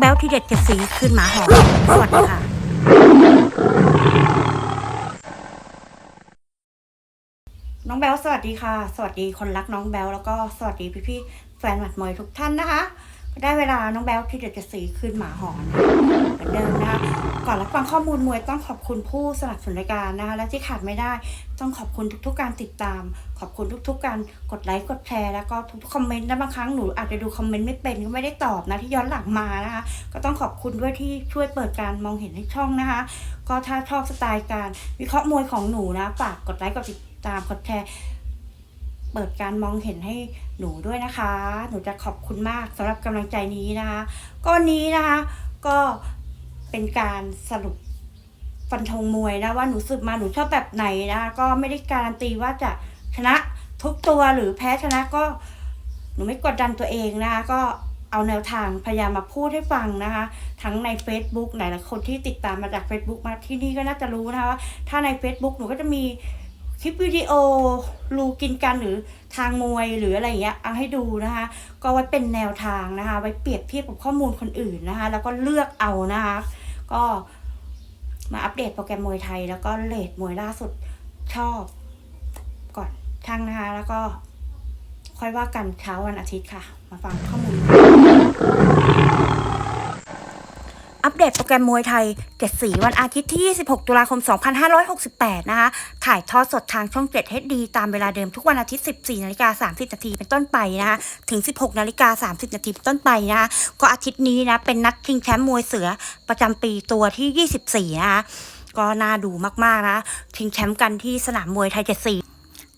แบลที่เด็ดเจ็ดสีคืนหมาหอมสวัสดีค่ะน้องแบลสวัสดีค่ะ สวัสดีคนรักน้องแบลแล้วก็สวัสดีพี่ๆแฟนหมัดมวยทุกท่านนะคะ ได้เวลาน้องแบลที่เด็ดจ็ดสีคืนหมาหอนเหมือนเดิมนะคะก่อนรับฟังข้อมูลมวยต้องขอบคุณผู้สนับสนุนรายการนะคะและที่ขาดไม่ได้ต้องขอบคุณทุกๆการติดตาม ขอบคุณทุกๆการกดไลค์กดแชร์แล้วก็ทุกๆคอมเมนต์และบางครั้งหนูอาจจะดูคอมเมนต์ไม่เป็นก็ไม่ได้ตอบนะที่ย้อนหลังมานะคะก็ต้องขอบคุณด้วยที่ช่วยเปิดการมองเห็นให้ช่องนะคะ ก็ถ้าชอบสไตล์การวิเคราะห์มวยของหนูนะฝากกดไลค์กดติดตามกดแชร์ เปิดการมองเห็นให้หนูด้วยนะคะ หนูจะขอบคุณมากสำหรับกำลังใจนี้นะคะก็วันนี้นะคะ ก็เป็นการสรุปฟันธงมวยนะว่าหนูสืบมาหนูชอบแบบไหนนะคะก็ไม่ได้การันตีว่าจะชนะทุกตัวหรือแพ้ชนะก็หนูไม่กดดันตัวเองนะคะก็เอาแนวทางพยายามมาพูดให้ฟังนะคะ ทั้งใน Facebook หลายคนที่ติดตามมาจาก Facebook มาที่นี่ก็น่าจะรู้นะคะว่าถ้าใน Facebook หนูก็จะมี คลิปวิดีโอรูกินกันหรือทางมวยหรืออะไรอย่างเงี้ยเอาให้ดูนะคะ ก็ไว้เป็นแนวทางนะคะ ไว้เปรียบเทียบกับข้อมูลคนอื่นนะคะ แล้วก็เลือกเอานะคะ ก็มาอัปเดตโปรแกรมมวยไทย แล้วก็เลทมวยล่าสุดชอบก่อนช่างนะคะ แล้วก็ค่อยว่ากันเช้าวันอาทิตย์ค่ะ มาฟังข้อมูล อัปเดตโปรแกรมมวยไทย 7 สี วันอาทิตย์ที่ 26 ตุลาคม 2568 นะคะ ถ่ายทอดสดทางช่อง 7 HD ตามเวลาเดิมทุกวันอาทิตย์ 14 นาฬิกา 30 นาทีเป็นต้นไปนะคะ ถึง 16 นาฬิกา 30 นาทีเป็นต้นไปนะคะ ก็อาทิตย์นี้นะ เป็นนัดชิงแชมป์มวยเสือประจำปีตัวที่ 24 นะคะ ก็น่าดูมากๆนะ ชิงแชมป์กันที่สนามมวยไทย 7 สี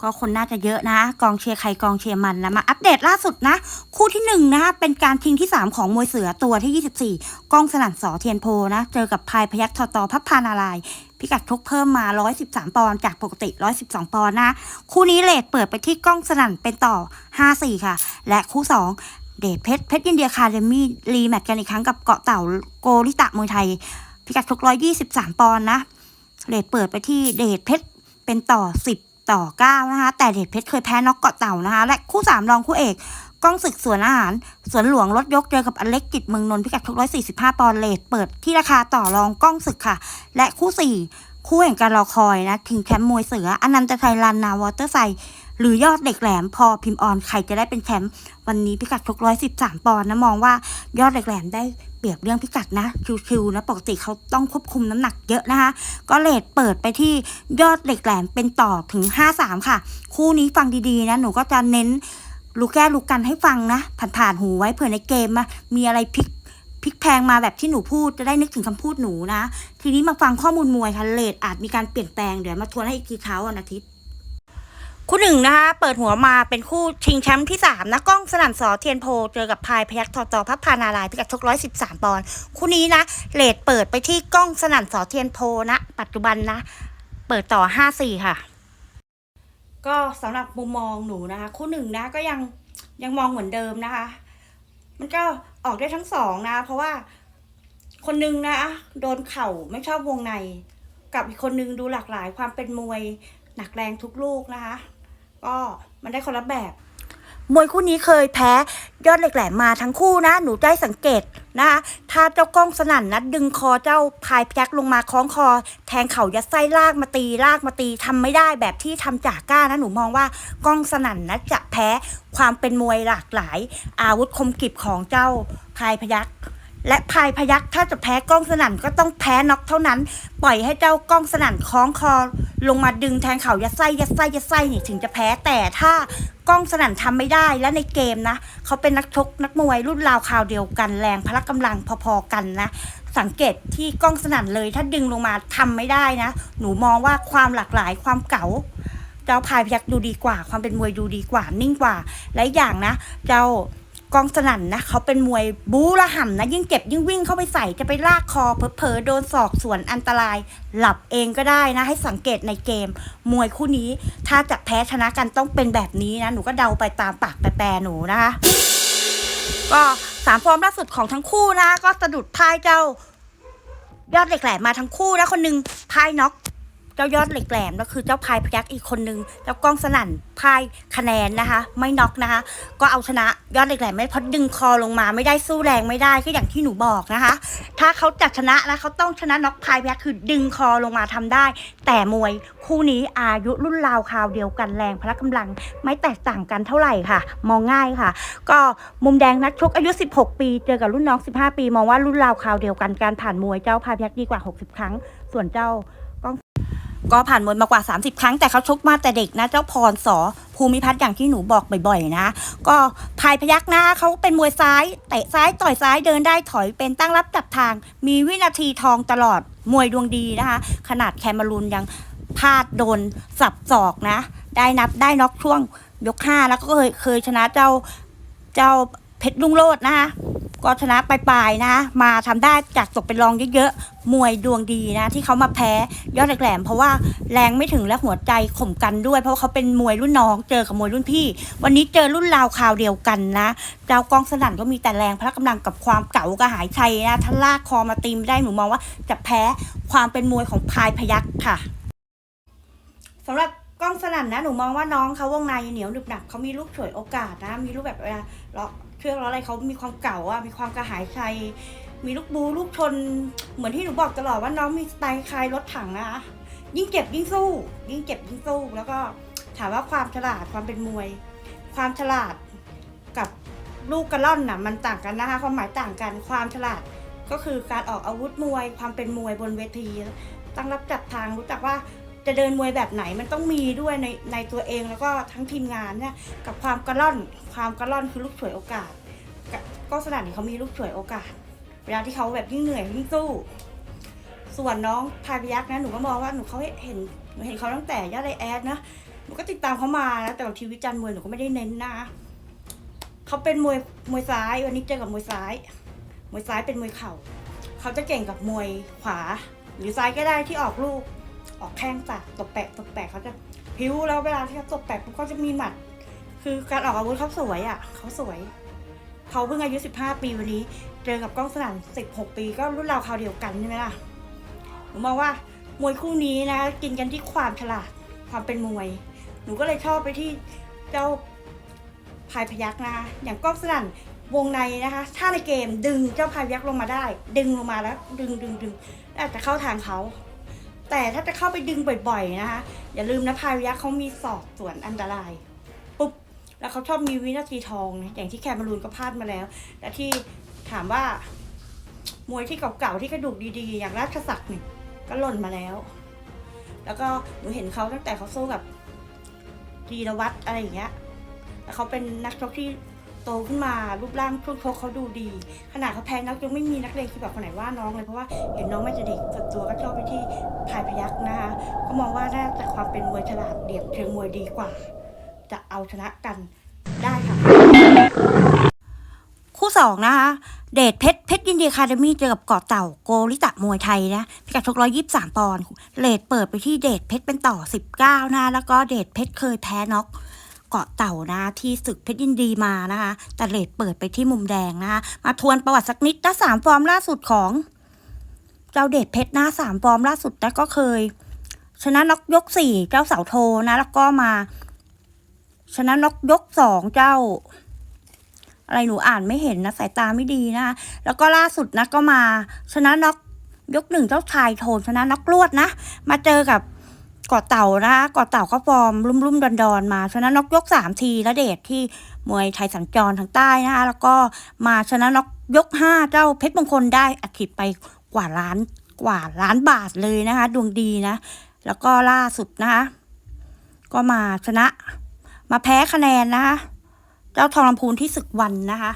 ก็คนน่าจะเยอะนะ กองเชียร์ใครกองเชียร์มันนะมาอัปเดตล่าสุดนะ คู่ที่หนึ่งนะคะเป็นการชิงที่ 3 ของมวยเสือตัวที่ 24กล้องสนั่นสอเทียนโพนะ เจอกับพายพยัคฆ์ทอตอพับพานารายพิกัดทุกเพิ่มมา 113 ปอนด์จากปกติ 112 ปอนด์นะ คู่นี้เลทเปิดไปที่กล้องสนั่นเป็นต่อ 5-4 ค่ะ และคู่ 2 เดชเพชรเพชรยินเดียคาเดมี่รีแมตช์กันอีกครั้งกับเกาะเต่าโกริตะมวยไทย พิกัดทุก123 ปอนด์นะเลทเปิดไปที่เดชเพชรเป็นต่อ 10 ต่อ 9 นะคะ แต่เดชเพชรเคยแพ้น็อกเกาะเต่านะคะ และคู่ 3 รองคู่เอกก้องศึกสวนอาหาร สวนหลวงรถยกเจอกับอเล็กกิจเมืองนนท์พิกัดทุก145 ปอนด์เลทเปิดที่ราคาต่อรองก้องศึกค่ะ และคู่ 4 คู่แห่งการรอคอยนะถึงแชมป์มวยเสืออนันตชัยรันนาวอเตอร์ไซค์หรือยอดเด็กแหลมพอพิมพ์ออนใครจะได้เป็นแชมป์วันนี้พิกัดทุก113 ปอนด์นะมองว่ายอดเด็กแหลมได้ เปรียบเรื่องพิกัดนะชิวๆนะปกติเขาต้องควบคุมน้ำหนักเยอะนะคะ ก็เลทเปิดไปที่ยอดเหล็กแหลมเป็นต่อถึง 5-3 ค่ะ คู่นี้ฟังดีๆนะ หนูก็จะเน้นลูกแก้ลูกกันให้ฟังนะผ่านๆหูไว้เผื่อในเกมอะมีอะไรพลิกพลิกแพงมาแบบที่หนูพูดจะได้นึกถึงคำพูดหนูนะ ทีนี้มาฟังข้อมูลมวยค่ะเลทอาจมีการเปลี่ยนแปลงเดี๋ยวมาทวนให้อีกทีเช้าวันอาทิตย์ คู่หนึ่งนะคะ เปิดหัวมาเป็นคู่ชิงแชมป์ที่สามนะกล้องสนั่นสอเทียนโพ เจอกับพายพยัคฆ์ทอตอพับพานารายพิกัดชกร้อยสิบสามปอนด์คู่นี้นะเลทเปิดไปที่กล้องสนั่นสอเทียนโพนะ ปัจจุบันนะ เปิดต่อห้าสี่ค่ะ ก็สำหรับมุมมองหนูนะคะ คู่หนึ่งนะก็ยังยังมองเหมือนเดิมนะคะ มันก็ออกได้ทั้งสองนะ เพราะว่าคนหนึงนะ โดนเข่าไม่ชอบวงใน กับอีกคนนึงดูหลากหลายความเป็นมวยหนักแรงทุกลูกนะคะ ก็มันได้คนละแบบ มวยคู่นี้เคยแพ้ยอดเหล็กแหลมมาทั้งคู่นะ หนูได้สังเกตนะคะถ้าเจ้ากล้องสนั่นนะดึงคอเจ้าพายพยักลงมาคล้องคอ แทงเข่ายัดไส้ลากมาตีลากมาตีทำไม่ได้แบบที่ทำจากก้านะหนูมองว่ากล้องสนั่นนะจะแพ้ความเป็นมวยหลากหลาย อาวุธคมกริบของเจ้าพายพยัก และพายพยักถ้าจะแพ้กล้องสนั่นก็ต้องแพ้น็อกเท่านั้น ปล่อยให้เจ้ากล้องสนั่นคล้องคอ ลงมาดึงแทงเข่ายัดไส้ยัดไส้ยัดไส้นี่ถึงจะแพ้แต่ถ้ากล้องสนั่นทำไม่ได้และในเกมนะเขาเป็นนักชกนักมวยรุ่นราวคราวเดียวกันแรงพละกำลังพอๆกันนะ สังเกตที่กล้องสนั่นเลย ถ้าดึงลงมาทำไม่ได้นะ หนูมองว่าความหลากหลายความเก๋าเจ้าพายพยักดูดีกว่า ความเป็นมวยดูดีกว่านิ่งกว่าและอย่างนะ เจ้า กองสนั่นนะเขาเป็นมวยบู๊ละห่ำนะยิ่งเจ็บยิ่งวิ่งเข้าไปใส่จะไปลากคอเผลอๆโดนศอกสวนอันตราย หลับเองก็ได้นะ ให้สังเกตในเกม มวยคู่นี้ ถ้าจะแพ้ชนะกันต้องเป็นแบบนี้นะ หนูก็เดาไปตามปากแปรๆหนูนะคะ ก็สามฟอร์มล่าสุดของทั้งคู่นะ ก็สะดุดพ่ายเจ้า ยอดเหล็กแหลมมาทั้งคู่นะคนหนึ่งพ่ายน็อก จ้ายอดเหล็กแหลมก็คือเจ้าพายพยักอีกคนนึงเจ้ากล้องสนั่นพายคะแนนนะคะ ไม่น็อกนะคะ ก็เอาชนะยอดเหล็กแหลมไม่เพราะดึงคอลงมาไม่ได้สู้แรงไม่ได้ก็อย่างที่หนูบอกนะคะ ถ้าเขาจะชนะแล้วเขาต้องชนะน็อกพายพยักคือดึงคอลงมาทำได้ แต่มวยคู่นี้อายุรุ่นราวคราวเดียวกันแรงพละกำลังไม่แตกต่างกันเท่าไหร่ค่ะ มองง่ายค่ะ ก็มุมแดงนักชกอายุ 16 ปีเจอกับรุ่นน้อง 15 ปี มองว่ารุ่นราวคราวเดียวกันการผ่านมวยเจ้าพายพยักดีกว่า 60 ครั้ง ส่วนเจ้า ก็ผ่านมวยมากว่า 30 ครั้งแต่เขาชกมาแต่เด็กนะเจ้าพรสอภูมิพัฒน์อย่างที่หนูบอกบ่อยๆนะ ก็พายพยักหน้าเขาเป็นมวยซ้ายเตะซ้ายต่อยซ้ายเดินได้ถอยเป็นตั้งรับจับทาง มีวินาทีทองตลอดมวยดวงดีนะคะ ขนาดแคมเมรูนยังพลาดโดนสับศอกนะ ได้นับได้น็อกช่วงยกห้าแล้วก็เคยเคยชนะเจ้าเจ้า เพชรลุงโลดนะคะก็ชนะปลายๆนะ มาทำได้จากตกเป็นรองเยอะๆ มวยดวงดีนะ ที่เขามาแพ้ยอดแหลมเพราะว่าแรงไม่ถึงและหัวใจข่มกันด้วย เพราะาเขาเป็นมวยรุ่นน้องเจอกับมวยรุ่นพี่ วันนี้เจอรุ่นราวคราวเดียวกันนะเจ้ากองสนั่นก็มีแต่แรงพละกำลังกับความเก่ากระหายชัยนะถ้าลากคอมาตีมได้หนูมองว่าจะแพ้ความเป็นมวยของพายพยักค่ะสำหรับกล้องสนั่นนะหนูมองว่าน้องเขาวงในเหนียวหนึบหนับเขามีลูกฉวยโอกาสนะมีลูกแบบเวลาเลาะ เครื่องล้ออะไรเขามีความเก่าอะมีความกระหายชัยมีลูกบูลูกชน เหมือนที่หนูบอกตลอดว่าน้องมีสไตล์คลายรถถังนะคะยิ่งเจ็บยิ่งสู้ ยิ่งเจ็บยิ่งสู้ แล้วก็ถามว่าความฉลาดความเป็นมวย ความฉลาดกับลูกกระล่อนน่ะมันต่างกันนะคะ ความหมายต่างกันความฉลาดก็คือการออกอาวุธมวย ความเป็นมวยบนเวทีตั้งรับจับทางรู้จักว่า จะเดินมวยแบบไหนมันต้องมีด้วยในในตัวเองแล้วก็ทั้งทีมงานเนี่ยกับความกระล่อนความกระล่อนคือลูกฉวยโอกาสกก็สนานนี่เขามีลูกฉวยโอกาส เวลาที่เขาแบบยิ่งเหนื่อยยิ่งสู้ ส่วนน้องพายพยักนะหนูก็มองว่าหนูเขาเห็นหนูเห็นเขาตั้งแต่ย่าไรแอดนะหนูก็ติดตามเขามานะแต่บางทีวิจารณ์มวยหนูก็ไม่ได้เน้นนะเขาเป็นมวยมวยซ้ายวันนี้เจอกับมวยซ้าย มวยซ้ายเป็นมวยเข่าเขาจะเก่งกับมวยขวา หรือซ้ายก็ได้ที่ออกลูก ออกแข้งตัดตบแปะตบแปะเขาจะพิ้วแล้วเวลาที่เขาตบแปะปุ๊บเขาจะมีหมัด คือการออกอาวุธเขาสวยอะเขาสวยเขาเพิ่งอายุ 15 ปีวันนี้ เจอกับกล้องสนั่น16 ปีก็รุ่นราวคราวเดียวกันใช่ไหมล่ะหนูมองว่ามวยคู่นี้นะกินกันที่ความฉลาดความเป็นมวย หนูก็เลยชอบไปที่เจ้าพายพยักนะคะอย่างกล้องสนั่นวงในนะคะ ถ้าในเกมดึงเจ้าพายพยักลงมาได้ ดึงลงมาแล้ว ดึงดึงดึงอาจจะเข้าทางเขา แต่ถ้าจะเข้าไปดึงบ่อยๆนะคะ อย่าลืมนะพายพยักเขามีศอกส่วนอันตราย ปุ๊บ แล้วเขาชอบมีวินาทีทองนะอย่างที่แคมารูนก็พลาดมาแล้วแต่ที่ถามว่ามวยที่เก่าๆที่กระดูกดีๆ อย่างราชสักดิ์เนี่ยก็หล่นมาแล้ว แล้วก็หนูเห็นเขาตั้งแต่เขาสู้กับธีรวัตรอะไรอย่างเงี้ยแล้วเขาเป็นนักชกที่ โตขึ้นมารูปร่างช่วงชกเขาดูดี ขนาดเขาแพ้นักยังไม่มีนักเลงที่แบบคนไหนว่าน้องเลยเพราะว่าเห็นน้องไม่จะเด็กส่วนตัวก็ชอบไปที่พายพยักนะคะก็มองว่าน่าจะความเป็นมวยฉลาดเดี่ยมเชิงมวยดีกว่า จะเอาชนะกันได้ค่ะ คู่สองนะคะเดชเพชรเพชรยินดีคาเดมี่เจอกับเกาะเต่าโกลิตะมวยไทยนะพิกัดชกร้อยยี่สามปอนด์เลดเปิดไปที่เดชเพชรเป็นต่อสิบเก้านะแล้วก็เดชเพชรเคยแพ้น็อก เกาะเต่านะที่ศึกเพชรยินดีมานะคะ แต่เลดเปิดไปที่มุมแดงนะคะ มาทวนประวัติสักนิดนะสามฟอร์มล่าสุดของเจ้าเดชเพชรนะสามฟอร์มล่าสุดแล้วก็เคย ชนะน็อกยกสี่เจ้าเสาโทนะ แล้วก็มา ชนะน็อกยกสองเจ้า อะไรหนูอ่านไม่เห็นนะสายตาไม่ดีนะแล้วก็ล่าสุดนะก็มา ชนะน็อกยกหนึ่งเจ้าชายโทนชนะน็อกลวดนะ มาเจอกับ กาะเต่านะเกาะเต่าก็ฟอร์มรุ่มรุ่มดอนดอนๆมาชนะน็อกยกสามทีและเดชที่มวยไทยสัญจรทางใต้นะคะแล้วก็มาชนะน็อกยกห้าเจ้าเพชรมงคลได้อัดฉีดไปกว่าล้านกว่าล้านบาทเลยนะคะดวงดีนะ แล้วก็ล่าสุดนะคะก็มาชนะ มาแพ้คะแนนนะคะเจ้าทองลำพูนที่ศึกวันนะคะ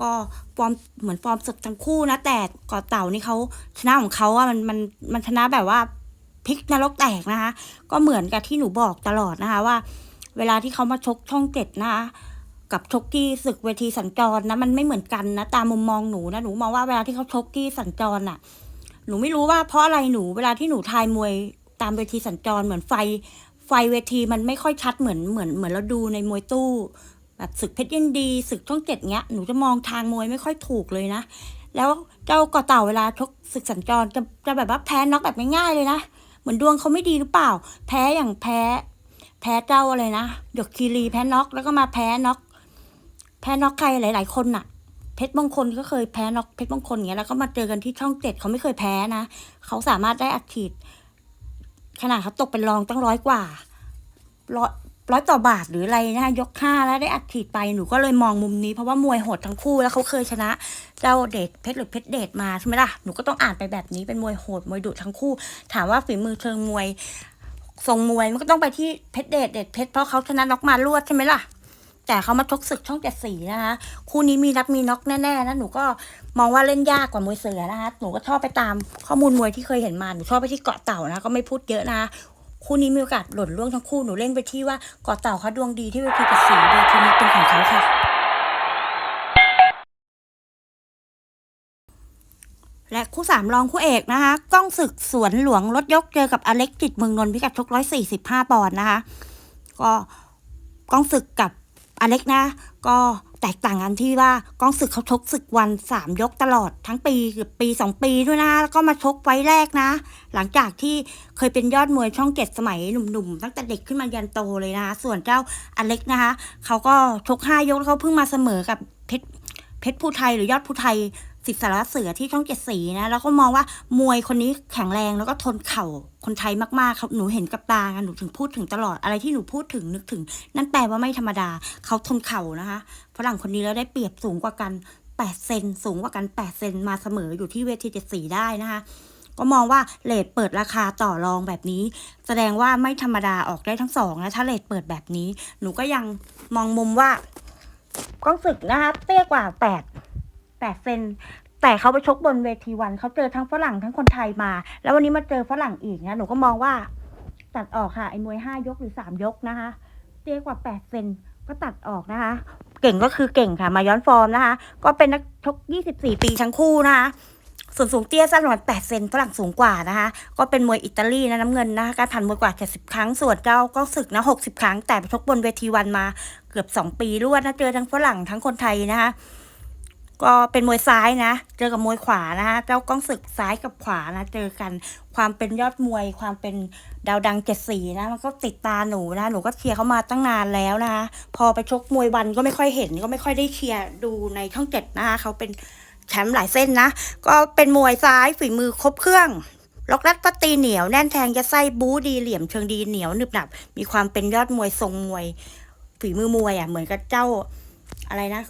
ก็ฟอร์มเหมือนฟอร์มสดทั้งคู่นะแต่กอเต่านี่เขาชนะของเขาอะมันมันมันชนะแบบว่า พลิกนรกแตกนะคะ ก็เหมือนกับที่หนูบอกตลอดนะคะว่า เวลาที่เขามาชกช่องเจ็ดนะคะกับชกที่ศึกเวทีสัญจรนะมันไม่เหมือนกันนะตามมุมมองหนูนะหนูมองว่าเวลาที่เขาชกที่สัญจรน่ะ หนูไม่รู้ว่าเพราะอะไรหนูเวลาที่หนูทายมวยตามเวทีสัญจรเหมือนไฟ ไฟเวทีมันไม่ค่อยชัดเหมือนเหมือนเหมือนเราดูในมวยตู้ แบบศึกเพชรยินดีศึกช่องเจ็ดเงี้ยหนูจะมองทางมวยไม่ค่อยถูกเลยนะแล้วเจ้าก่อเต่าเวลาชกศึกสัญจรจะจะแบบว่าแพ้น็อกแบบง่ายๆเลยนะ เหมือนดวงเขาไม่ดีหรือเปล่า แพ้อย่างแพ้ แพ้เจ้าอะไรนะหยกคีรีแพ้น็อกแล้วก็มาแพ้น็อกแพ้น็อกใครหลาย ๆ คนน่ะ เพชรมงคลก็เคยแพ้น็อกเพชรมงคลอย่างเงี้ยแล้วก็มาเจอกันที่ช่องเจ็ดเขาไม่เคยแพ้นะเขาสามารถได้อัดฉีดขนาดเขาตกเป็นรองตั้งร้อยกว่าร้อย ร้อยต่อบาทหรืออะไรนะคะยกห้าแล้วได้อัดฉีดไปหนูก็เลยมองมุมนี้เพราะว่ามวยโหดทั้งคู่แล้วเขาเคยชนะเจ้าเดชเพชรหรือเพชรเดชมาใช่ไหมล่ะหนูก็ต้องอ่านไปแบบนี้เป็นมวยโหดมวยดุทั้งคู่ ถามว่าฝีมือเชิงมวยทรงมวยมันก็ต้องไปที่เพชรเดชเดชเพชรเพราะเขาชนะน็อกมารวดใช่ไหมล่ะแต่เขามาชกศึกช่องเจ็ดสีนะคะคู่นี้มีนับมีน็อกแน่ๆนะหนูก็มองว่าเล่นยากกว่ามวยเสือนะคะหนูก็ชอบไปตามข้อมูลมวยที่เคยเห็นมาหนูชอบไปที่เกาะเต่านะก็ไม่พูดเยอะนะ คู่นี้มีโอกาสหล่นล่วงทั้งคู่หนูเล่นไปที่ว่ากาะเต่าเขาดวงดีที่เวทีเจ็ดสีเวทีนี้เป็นของเขาค่ะ และคู่สามรองคู่เอกนะคะก้องศึกสวนหลวงรถยกเจอกับอเล็กจิตเมืองนนท์พิกัดชกร้อยสี่สิบห้าปอนด์นะคะ ก็ก้องศึกกับอเล็กนะ ก็ ตกต่างกันที่ว่าก้องศึกเขาชกศึกวันสามยกตลอดทั้งปีเกือบปีสองปีด้วยนะ แล้วก็มาชกไฟแรกนะ หลังจากที่เคยเป็นยอดมวยช่องเจ็ดสมัยหนุ่มๆ ตั้งแต่เด็กขึ้นมายันโตเลยนะคะส่วนเจ้าอเล็กนะคะ เขาก็ชกห้ายกแล้วเขาเพิ่งมาเสมอกับเพชรเพชรภูไทยหรือยอดภูไทย สิทธิสารเสือที่ช่องเจ็ดสีนะ แล้วก็มองว่ามวยคนนี้แข็งแรงแล้วก็ทนเข่าคนไทยมากๆครับหนูเห็นกับตาไงหนูถึงพูดถึงตลอดอะไรที่หนูพูดถึงนึกถึง นั่นแปลว่าไม่ธรรมดาเขาทนเข่านะคะฝรั่งคนนี้แล้วได้เปรียบสูงกว่ากัน8เซนสูงกว่ากัน8เซนมาเสมออยู่ที่เวทีเจ็ดสีได้นะคะก็มองว่าเลทเปิดราคาต่อรองแบบนี้ แสดงว่าไม่ธรรมดาออกได้ทั้งสองนะถ้าเลทเปิดแบบนี้ หนูก็ยังมองมุมว่าก้องศึกนะคะเตี้ยกว่าแปด แปดเซนแต่เขาไปชกบนเวทีวันเขาเจอทั้งฝรั่งทั้งคนไทยมา แล้ววันนี้มาเจอฝรั่งอีกนะหนูก็มองว่า ตัดออกค่ะไอ้มวยห้ายกหรือสามยกนะคะเตี้ยกว่าแปดเซนก็ตัดออกนะคะ เก่งก็คือเก่งค่ะ มาย้อนฟอร์มนะคะ ก็เป็นนักชก24ปีทั้งคู่นะคะส่วนสูงเตี้ยสั้นประมาณ8เซนฝรั่งสูงกว่านะคะ ก็เป็นมวยอิตาลีนะน้ำเงินนะคะการผ่านมวยกว่า70ครั้ง ส่วนเจ้าก็ศึกนะ60ครั้ง แต่ไปชกบนเวทีวันมาเกือบ2ปีรวดนะเจอทั้งฝรั่งทั้งคนไทยนะคะ ก็เป็นมวยซ้ายนะ เจอกับมวยขวานะคะเจ้าก้องศึกซ้ายกับขวานะ เจอกัน ความเป็นยอดมวย ความเป็นดาวดังเจ็ดสีนะ มันก็ติดตาหนูนะ หนูก็เชียร์เขามาตั้งนานแล้วนะคะ พอไปชกมวยวันก็ไม่ค่อยเห็น ก็ไม่ค่อยได้เชียร์ดูในช่องเจ็ดนะคะเขาเป็นแชมป์หลายเส้นนะ ก็เป็นมวยซ้ายฝีมือครบเครื่องล็อกรัดปตีเหนียวแน่นแทงยัดไส้บู๊ดีเหลี่ยมเชิงดีเหนียวหนึบหนับ มีความเป็นยอดมวยทรงมวย ฝีมือมวยอะเหมือนกับเจ้าอะไรนะ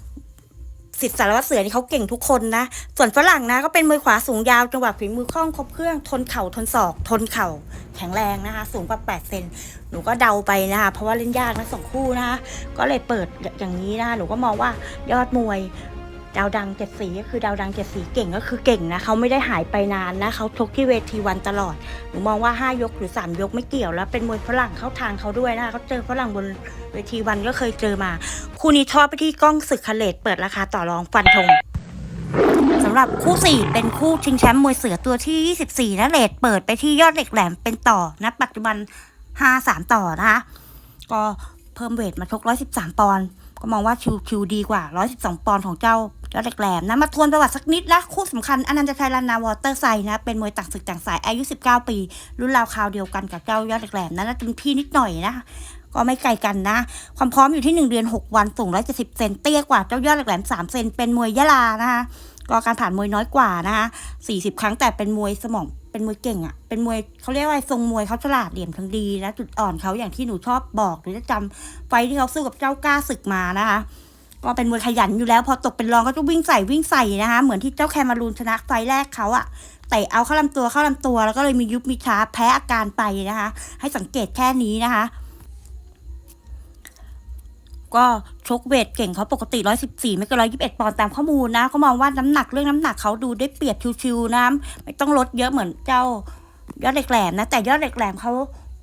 สิทธิสารวัตรเสือนี่เขาเก่งทุกคนนะ ส่วนฝรั่งนะก็เป็นมือขวาสูงยาวจังหวะฝีมือคล่องครบเครื่องทนเข่าทนศอก ทนเข่าแข็งแรงนะคะ สูงกว่า 8 เซนหนูก็เดาไปนะคะเพราะว่าเล่นยากนะสองคู่นะคะก็เลยเปิดอย่างนี้นะคะหนูก็มองว่ายอดมวย ดาวดังเจ็ดสีก็คือดาวดังเจ็ดสีเก่งก็คือเก่งนะเขาไม่ได้หายไปนานนะเขาชกที่เวทีวันตลอดหนูมองว่าห้ายกหรือสามยกไม่เกี่ยวแล้วเป็นมวยฝรั่งเข้าทางเขาด้วยนะคะเขาเจอฝรั่งบนเวทีวันก็เคยเจอมา คู่นี้ชอบไปที่กล้องศึกคาเลตเปิดราคาต่อรองฟันธงสำหรับคู่ 4 เป็นคู่ชิงแชมป์มวยเสือตัวที่ 24นะเลทเปิดไปที่ยอดเหล็กแหลมเป็นต่อนะปัจจุบัน 5-3 ต่อนะคะก็เพิ่มเวทมาชก113 ปอนด์ก็มองว่าคิวคิวดีกว่า 112 ปอนด์ของเจ้า ยอดเหล็กแหลมนะ มาทวนประวัติสักนิดนะคู่สำคัญอนันตชัยลานาวอเตอร์ไซนะ เป็นมวยต่างศึกต่างสายอายุ 19 ปี รุ่นราวคราวเดียวกันกับเจ้ายอดเหล็กแหลมนะน่าจะเป็นพี่นิดหน่อยนะก็ไม่ไกลกันนะ ความพร้อมอยู่ที่ 1 เดือน 6 วันสูง 170 เซนเตี้ยกว่าเจ้ายอดเหล็กแหลม 3 เซนเป็นมวยยะลานะคะก็การผ่านมวยน้อยกว่านะคะ40 ครั้งแต่เป็นมวยสมองเป็นมวยเก่งอะ่ะ เป็นมวยเขาเรียกว่าทรงมวยเขาฉลาดเหลี่ยมทั้งดีนะจุดอ่อนเขาอย่างที่หนูชอบบอกหรือจะจำไฟท์ที่เขาสู้กับเจ้ากล้าศึกมานะคะ ก็เป็นมวยขยันอยู่แล้ว พอตกเป็นรองก็จะวิ่งใส่วิ่งใส่นะคะ เหมือนที่เจ้าแคมารูนชนะไฟแรกเขาอะเตะเอาเข้าลำตัวเข้าลำตัวแล้วก็เลยมียุบมีช้าแพ้อาการไปนะคะ ให้สังเกตแค่นี้นะคะ ก็ชกเวทเก่งเขาปกติ 114 ไม่เกิน121 ปอนด์ตามข้อมูลนะเขามองว่าน้ำหนักเรื่องน้ำหนักเขาดูได้เปรียบชิวๆนะไม่ต้องลดเยอะเหมือนเจ้ายอดเหล็กแหลมนะแต่ยอดเหล็กแหลมเขา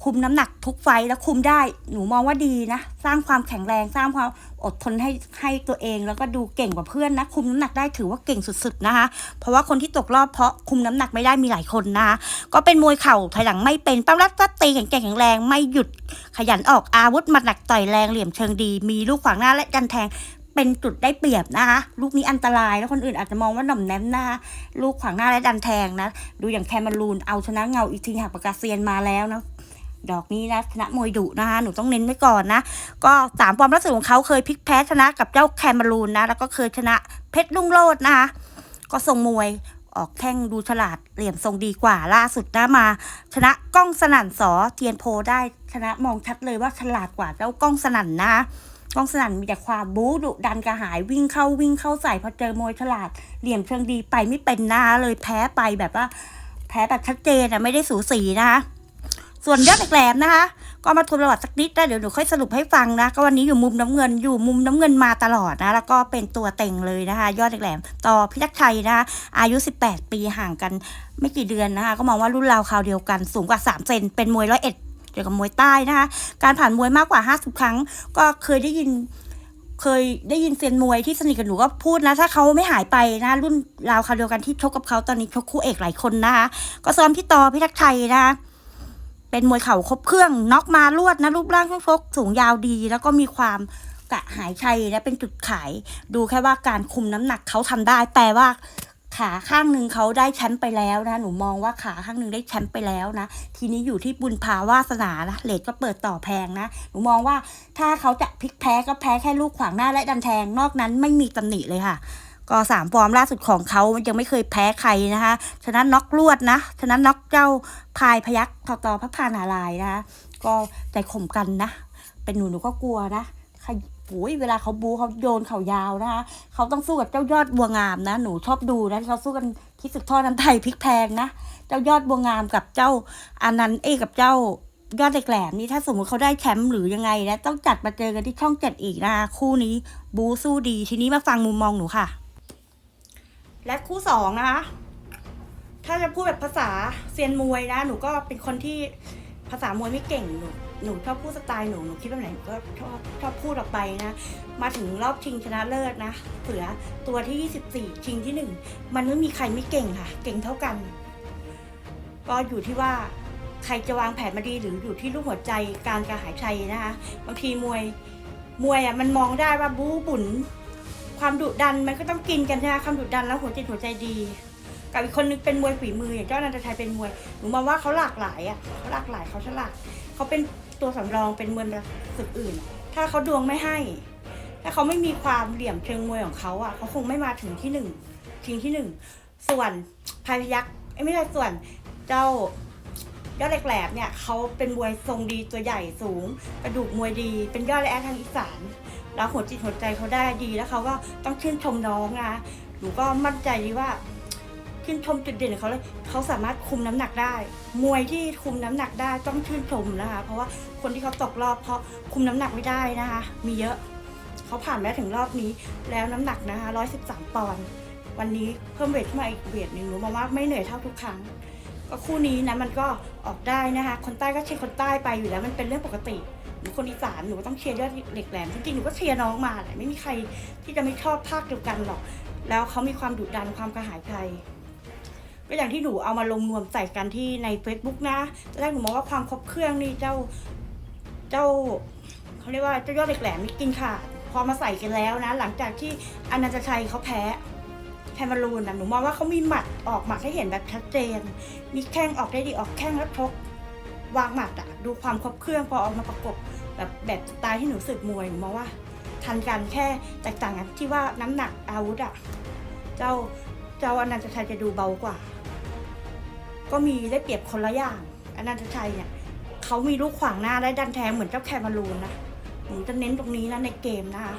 คุมน้ำหนักทุกไฟแล้วคุมได้หนูมองว่าดีนะ สร้างความแข็งแรงสร้างความอดทนให้ให้ตัวเอง แล้วก็ดูเก่งกว่าเพื่อนนะ คุมน้ำหนักได้ถือว่าเก่งสุดๆนะคะ เพราะว่าคนที่ตกรอบเพราะคุมน้ำหนักไม่ได้มีหลายคนนะคะก็เป็นมวยเข่าถอยหลังไม่เป็นปั้มรัดฟัดตีแข็งแกร่งแข็งแรงไม่หยุดขยันออกอาวุธมัดหนักต่อยแรงเหลี่ยมเชิงดี มีลูกขวางหน้าและกันแทงเป็นจุดได้เปรียบนะคะลูกนี้อันตรายแล้วคนอื่นอาจจะมองว่าหน่อมแนมนะคะลูกขวางหน้าและดันแทงนะ ดูอย่างแคมารูนเอาชนะเงาอีกทีหักปากกาเซียนมาแล้วนะ ดอกนี้นะชนะมวยดุนะคะหนูต้องเน้นไว้ก่อนนะ ก็สามฟอร์มล่าสุดของเขาเคยพลิกแพ้ชนะกับเจ้าแคมารูนนะ แล้วก็เคยชนะเพชรลุ่งโลดนะคะก็ทรงมวยออกแข้งดูฉลาดเหลี่ยมทรงดีกว่าล่าสุดนะมา ชนะก้องสนั่นสอเทียนโพได้ชนะมองชัดเลยว่าฉลาดกว่าเจ้าก้องสนั่นนะก้องสนั่นมีแต่ความบู๊ดุดันกระหายวิ่งเข้าวิ่งเข้าใส่พอเจอมวยฉลาดเหลี่ยมเชิงดีไปไม่เป็นนะเลยแพ้ไปแบบว่า แพ้แบบชัดเจนอะไม่ได้สูสีนะคะ ส่วนยอดแหลมนะคะ ก็มาทวนประวัติสักนิดนะเดี๋ยวหนูค่อยสรุปให้ฟังนะ ก็วันนี้อยู่มุมน้ำเงินอยู่มุมน้ำเงินมาตลอดนะ แล้วก็เป็นตัวเต็งเลยนะคะ ยอดแหลมต่อพิทักษ์ชัยนะคะอายุ 18 ปีห่างกันไม่กี่เดือนนะคะก็มองว่ารุ่นราวคราวเดียวกันสูงกว่า 3 เซนเป็นมวยร้อยเอ็ดเกี่ยวกับมวยใต้นะคะ การผ่านมวยมากกว่า 50 ครั้ง ก็เคยได้ยินเคยได้ยินเซียนมวยที่สนิทกับหนูก็พูดนะ ถ้าเขาไม่หายไปนะ รุ่นราวคราวเดียวกันที่ชกกับเขาตอนนี้ชกคู่เอกหลายคนนะคะ ก็ซ้อมที่ต่อพิทักษ์ชัยนะคะ เป็นมวยเข่าครบเครื่องน็อกมาลวดนะรูปร่างช่วงชกสูงยาวดี แล้วก็มีความกะหายชัยและเป็นจุดขาย ดูแค่ว่าการคุมน้ำหนักเขาทำได้ แต่ว่าขาข้างหนึ่งเขาได้แชมป์ไปแล้วนะ หนูมองว่าขาข้างหนึ่งได้แชมป์ไปแล้วนะ ทีนี้อยู่ที่บุญภาวาสนานะเลทก็เปิดต่อแพงนะ หนูมองว่าถ้าเขาจะพลิกแพ้ก็แพ้แค่ลูกขวางหน้าและดันแทง นอกนั้นไม่มีตำหนิเลยค่ะ ก็สามฟอร์มล่าสุดของเขายังไม่เคยแพ้ใครนะคะชนะน็อกลวดนะชนะน็อกเจ้าพายพยักทอตอพระพานารายนะคะก็ใจข่มกันนะ เป็นหนูหนูก็กลัวนะใครโอ้ยเวลาเขาบูเขาโยนเขายาวนะคะเขาต้องสู้กับเจ้ายอดบัวงามนะ หนูชอบดูนะเขาสู้กันที่ศึกท่อน้ำไทยพลิกแพงนะ เจ้ายอดบัวงามกับเจ้าอานันต์เอกับเจ้ายอดเหล็กแหลมนี่ถ้าสมมติเขาได้แชมป์หรือยังไงนะต้องจัดมาเจอกันที่ช่องเจ็ดอีกนะคะคู่นี้บูสู้ดีทีนี้มาฟังมุมมองหนูค่ะ และคู่สองนะคะ ถ้าจะพูดแบบภาษาเซียนมวยนะ หนูก็เป็นคนที่ภาษามวยไม่เก่ง หนูหนูชอบพูดสไตล์หนู หนูคิดแบบไหนก็ชอบชอบพูดออกไปนะ มาถึงรอบชิงชนะเลิศนะ เสือตัวที่ 24 ชิงที่หนึ่งมันไม่มีใครไม่เก่งค่ะ เก่งเท่ากัน ก็อยู่ที่ว่าใครจะวางแผนมาดีหรืออยู่ที่ลูกหัวใจการกระหายชัยนะคะ บางทีมวยมวยอะมันมองได้ว่าบู๊บุญ ความดุดันมันก็ต้องกินกันใช่ไหมความดุดันแล้วหัวจิตหัวใจดี กับอีกคนนึงเป็นมวยฝีมืออย่างเจ้านันทชัยเป็นมวยหนูมองว่าเขาหลากหลายอะเขาหลากหลายเขาฉลาดเขาเป็นตัวสำรองเป็นมวยแบบศึกอื่น ถ้าเขาดวงไม่ให้ ถ้าเขาไม่มีความเหลี่ยมเชิงมวยของเขาอะเขาคงไม่มาถึงที่หนึ่งชิงที่หนึ่งส่วนพายพยักษ์ไม่ใช่ส่วนเจ้ายอดเหลกแหลมเนี่ยเขาเป็นมวยทรงดีตัวใหญ่สูง กระดูกมวยดี เป็นยอดและแอดทางอีสาน แล้วหัวจิตหัวใจเขาได้ดีแล้วเขาก็ต้องชื่นชมน้องนะหนูก็มั่นใจดีว่าชื่นชมจุดเด่นของเขาเลยเขาสามารถคุมน้ำหนักได้ มวยที่คุมน้ำหนักได้ต้องชื่นชมนะคะ เพราะว่าคนที่เขาตกรอบเพราะคุมน้ำหนักไม่ได้นะคะ มีเยอะ เขาผ่านมาถึงรอบนี้ แล้วน้ำหนักนะคะ113ปอนด์วันนี้เพิ่มเวทขึ้นมาอีกเวทหนึ่งหนูมองว่าไม่เหนื่อยเท่าทุกครั้ง ก็คู่นี้นะมันก็ออกได้นะคะ คนใต้ก็เชียร์คนใต้ไปอยู่แล้วมันเป็นเรื่องปกติ หนูคนอีสานหนูต้องเชียร์ยอดเหล็กแหลมจริงๆหนูก็เชียร์น้องมาแหละไม่มีใครที่จะไม่ชอบภาคเดียวกันหรอก แล้วเขามีความดุดันความกระหายใจก็อย่างที่หนูเอามาลงนวมใส่กันที่ใน Facebook นะแรกหนูมองว่าความครบเครื่องนี่เจ้าเจ้าเขาเรียกว่าเจ้ายอดเหล็กแหลมนี่กินขาดพอมาใส่กันแล้วนะ หลังจากที่อนันตชัยเขาแพ้แคมารูนนะหนูมองว่าเขามีหมัดออกหมัดให้เห็นแบบชัดเจน มีแข้งออกได้ดีออกแข้งแล้วชกวางหมัดอะดูความครบเครื่องพอเอามาประกบ แบบแบบสไตล์ที่หนูสึกมวยหนูมองว่า ทันกันแค่แตกต่างกันที่ว่าน้ำหนักอาวุธอะเจ้าเจ้าอนันตชัยจะดูเบากว่า ก็มีได้เปรียบคนละอย่างอนันตชัยเนี่ยเขามีลูกขวางหน้าและดันแทงเหมือนเจ้าแคมารูนนะหนูจะเน้นตรงนี้นะในเกมนะคะ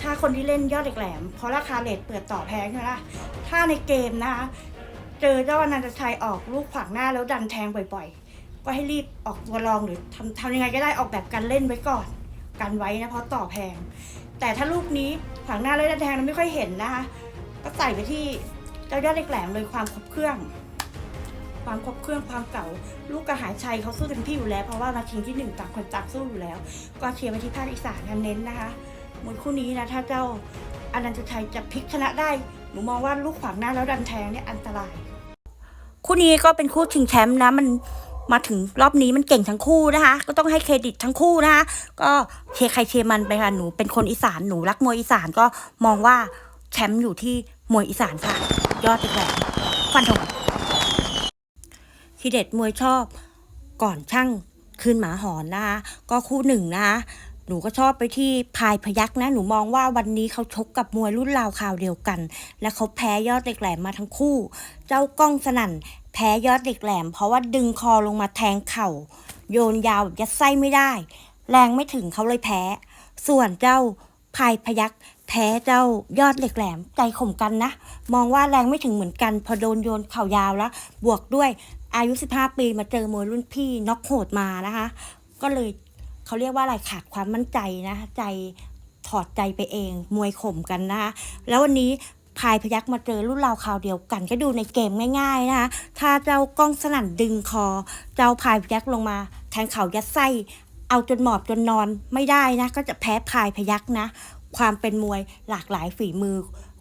ถ้าคนที่เล่นยอดเหล็กแหลมเพราะราคาเลทเปิดต่อแพงใช่ไหมล่ะถ้าในเกมนะคะเจอเจ้าอนันตชัยออกลูกขวางหน้าแล้วดันแทงบ่อยๆ ก็ให้รีบออกตัวรองหรือทำทำยังไงก็ได้ออกแบบการเล่นไว้ก่อนกันไว้นะเพราะต่อแพง แต่ถ้าลูกนี้ขวางหน้าแล้วดันแทงเราไม่ค่อยเห็นนะคะก็ใส่ไปที่เจ้ายอดเล็กแหลมเลยความครบเครื่อง ความครบเครื่องความเก่า ลูกกระหายชัยเขาสู้เต็มที่อยู่แล้ว เพราะว่ามาชิงที่หนึ่งต่างคนต่างสู้อยู่แล้ว ก็เชียร์ไปที่ภาคอีสานกันเน้นนะคะมวยคู่นี้นะถ้าเจ้าอนันตชัยจะพลิกชนะได้หนูมองว่าลูกขวางหน้าแล้วดันแทงเนี่ยอันตราย คู่นี้ก็เป็นคู่ชิงแชมป์นะมัน มาถึงรอบนี้มันเก่งทั้งคู่นะคะ ก็ต้องให้เครดิตทั้งคู่นะคะ ก็เชียร์ใครเชียร์มันไปค่ะหนูเป็นคนอีสานหนูรักมวยอีสานก็มองว่าแชมป์อยู่ที่มวยอีสานค่ะ ยอดแหลมฟันธงทีเด็ดมวยชอบก่อนช่างคืนหมาหอนนะคะก็คู่หนึ่งนะคะหนูก็ชอบไปที่พายพยักนะ หนูมองว่าวันนี้เขาชกกับมวยรุ่นราวคราวเดียวกัน และเขาแพ้ยอดเหล็กแหลมมาทั้งคู่ เจ้ากล้องสนั่น แพ้ยอดเหล็กแหลม เพราะว่าดึงคอลงมาแทงเข่า โยนยาวแบบยัดไส้ไม่ได้ แรงไม่ถึงเขาเลยแพ้ ส่วนเจ้าพายพยักแพ้เจ้ายอดเหล็กแหลมใจข่มกันนะ มองว่าแรงไม่ถึงเหมือนกัน พอโดนโยนเข่ายาวแล้ว บวกด้วยอายุ 15 ปีมาเจอมวยรุ่นพี่น็อกโหดมานะคะ ก็เลยเขาเรียกว่าอะไรขาดความมั่นใจนะ ใจถอดใจไปเอง มวยข่มกันนะคะ แล้ววันนี้ พายพยักมาเจอรุ่นราวคราวเดียวกันก็ดูในเกมง่าย ๆนะคะ ถ้าเจ้ากล้องสนั่นดึงคอ เจ้าพายพยักลงมาแทงเข่ายัดไส้เอาจนหมอบจนนอนไม่ได้นะ ก็จะแพ้พายพยักนะ ความเป็นมวยหลากหลายฝีมือ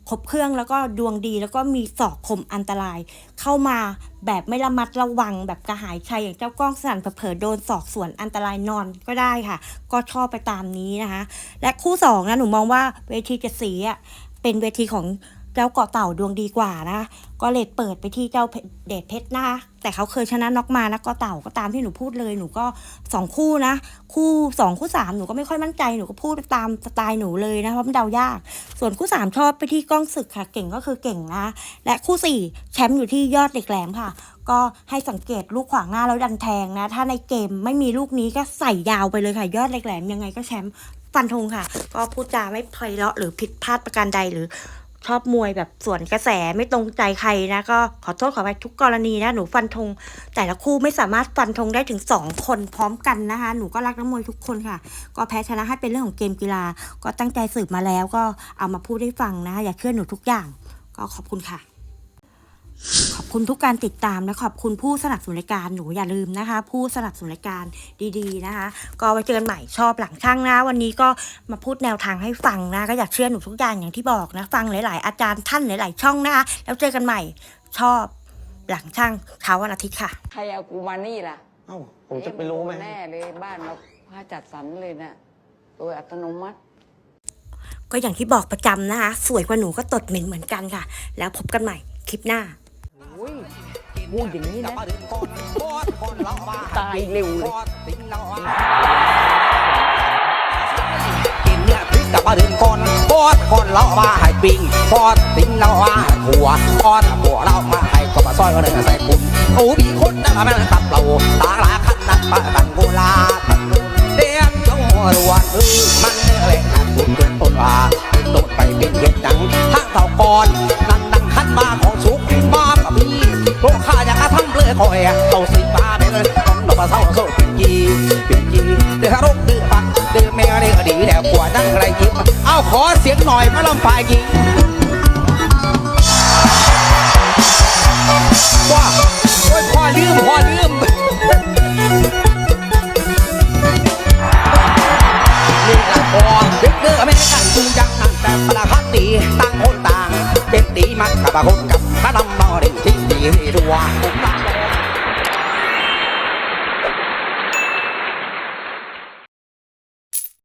ครบเครื่องแล้วก็ดวงดีแล้วก็มีศอกคมอันตราย เข้ามาแบบไม่ระมัดระวังแบบกระหายชัยอย่างเจ้ากล้องสนั่นเผลอโดนศอกสวนอันตรายนอนก็ได้ค่ะ ก็ชอบไปตามนี้นะคะ และคู่สองนะหนูมองว่าเวทีเจ็ดสีอะเป็นเวทีของ เจ้าเกาะเต่าดวงดีกว่านะ ก็เลดเปิดไปที่เจ้าเดชเพชรนะคะแต่เขาเคยชนะน็อกมานะเกาะเต่าก็ตามที่หนูพูดเลยหนูก็สองคู่นะ คู่สองคู่สามหนูก็ไม่ค่อยมั่นใจหนูก็พูดตามสไตล์หนูเลยนะเพราะมันเดายาก ส่วนคู่สามชอบไปที่กล้องศึกค่ะ เก่งก็คือเก่งนะ และคู่สี่แชมป์อยู่ที่ยอดเหล็กแหลมค่ะ ก็ให้สังเกตลูกขวางหน้าแล้วดันแทงนะ ถ้าในเกมไม่มีลูกนี้ก็ใส่ยาวไปเลยค่ะ ยอดเหล็กแหลมยังไงก็แชมป์ฟันธงค่ะ ก็พูดจาไม่ไพเราะหรือผิดพลาดประการใดหรือ ชอบมวยแบบส่วนกระแสไม่ตรงใจใครนะ ก็ขอโทษขอไปทุกกรณีนะ หนูฟันธงแต่ละคู่ไม่สามารถฟันธงได้ถึง 2 คนพร้อมกันนะคะ หนูก็รักนักมวยทุกคนค่ะ ก็แพ้ชนะให้เป็นเรื่องของเกมกีฬา ก็ตั้งใจสืบมาแล้วก็เอามาพูดให้ฟังนะคะอย่าเชื่อหนูทุกอย่าง ก็ขอบคุณค่ะ ขอบคุณทุกการติดตามและขอบคุณผู้สนับสนุนรายการหนูอย่าลืมนะคะ ผู้สนับสนุนรายการดีๆนะคะ ก็ไว้เจอกันใหม่ชอบหลังช่างนะ วันนี้ก็มาพูดแนวทางให้ฟังนะก็อยากเชื่อหนูทุกอย่างอย่างที่บอกนะ ฟังหลาย ๆ อาจารย์ท่านหลาย ๆ ช่องนะคะแล้วเจอกันใหม่ชอบหลังช่างเช้าวันอาทิตย์ค่ะ ใครเอากูมานี่ล่ะเอ้าผมจะไปรู้ไหมแน่เลยบ้านเราพาจัดสรรเลยนะโดยอัตโนมัติ ก็อย่างที่บอกประจำนะคะ สวยกว่าหนูก็ตดเหม็นเหมือนกันค่ะ แล้วพบกันใหม่คลิปหน้าอุ้ย พูดอย่างนี้นะตายเร็วเลยกินเนี่ยพริกกับมาถึงคนปอดคนเรามาให้ปิงปอดติ้งเรามาให้หัวปอดหัวเรามาให้ก็มาซอยมาเดินใส่ปุ่มโอ้มีคนนั่งมาตับเราตาลาขันนักปะตังโกลาตังเดียนจ้องรวนเออมันเลยนักบุญเกินต้นว่าโดดไปเป็นเห็ดดังทางเต่าก่อนนั่นนั่งขัน ทำเลยคอยเอาสิบาไปเลยต้องดอกมาเศร้าโซ่เป็นยีเป็นยีเดือดรกเดือดปักเดือดแม่เดือดดีแล้วกว่านั่งไรยิ้มเอาขอเสียงหน่อยมาลำฝ่ายหญิงว้าโอ้ยพอลืมพอลืมนี่ละพอเด็กเด้อไม่กันจริงจังนั่นแต่ประคัดดีต่างคนต่างเป็นดีมันกับคนกับพระนำนอริที่ดีรัว